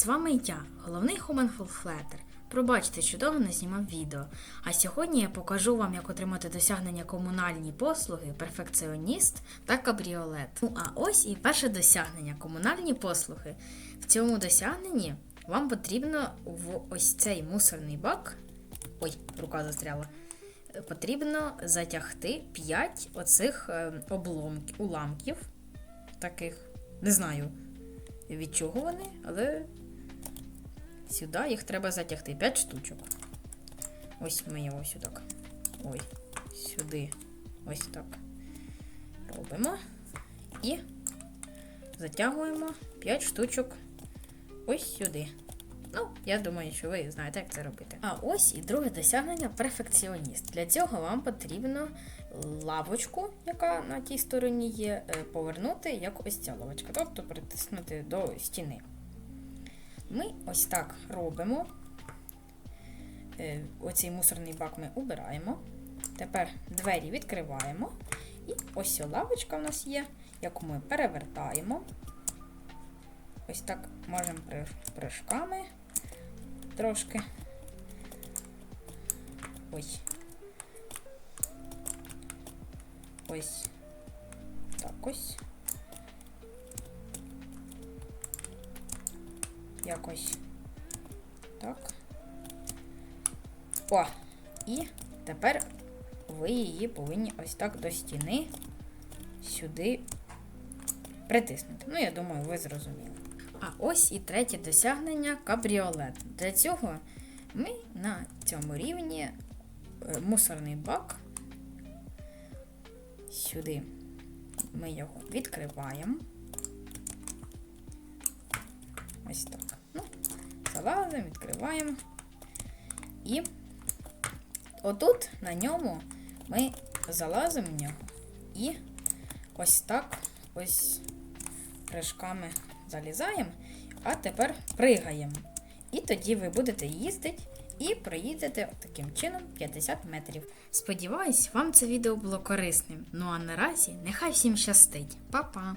З вами я, головний Human Fullflatter. Пробачте, чудово не знімав відео. А сьогодні я покажу вам, як отримати досягнення комунальні послуги, перфекціоніст та кабріолет. Ну а ось і перше досягнення комунальні послуги. В цьому досягненні вам потрібно в ось цей мусорний бак. Ой, рука застряла. Потрібно затягти 5 оцих е, обломків, уламків. Таких. Не знаю від чого вони, але сюди їх треба затягти 5 штучок. Ось ми його сюди. Ой, сюди. Ось так. Робимо. І затягуємо 5 штучок ось сюди. Ну, я думаю, що ви знаєте, як це робити. А ось і друге досягнення перфекціоніст. Для цього вам потрібно лавочку, яка на тій стороні є, е, повернути як ось ця лавочка, тобто притиснути до стіни. Ми ось так робимо. Е, Оцей мусорний бак ми убираємо. Тепер двері відкриваємо. І ось лавочка в нас є, яку ми перевертаємо. Ось так можемо прыжками трошки. Ось. Ось. Так ось. Якось. Так. О! І тепер ви її повинні ось так до стіни сюди притиснути. Ну, я думаю, ви зрозуміли. А ось і третє досягнення кабріолет. Для цього ми на цьому рівні е, мусорний бак. Сюди ми його відкриваємо. Ось так. Залазимо, відкриваємо. І отут на ньому ми залазимо в нього і ось так ось прыжками залізаємо, а тепер пригаємо. І тоді ви будете їздити і проїдете таким чином 50 метрів. Сподіваюсь, вам це відео було корисним. Ну а наразі нехай всім щастить. Па-па!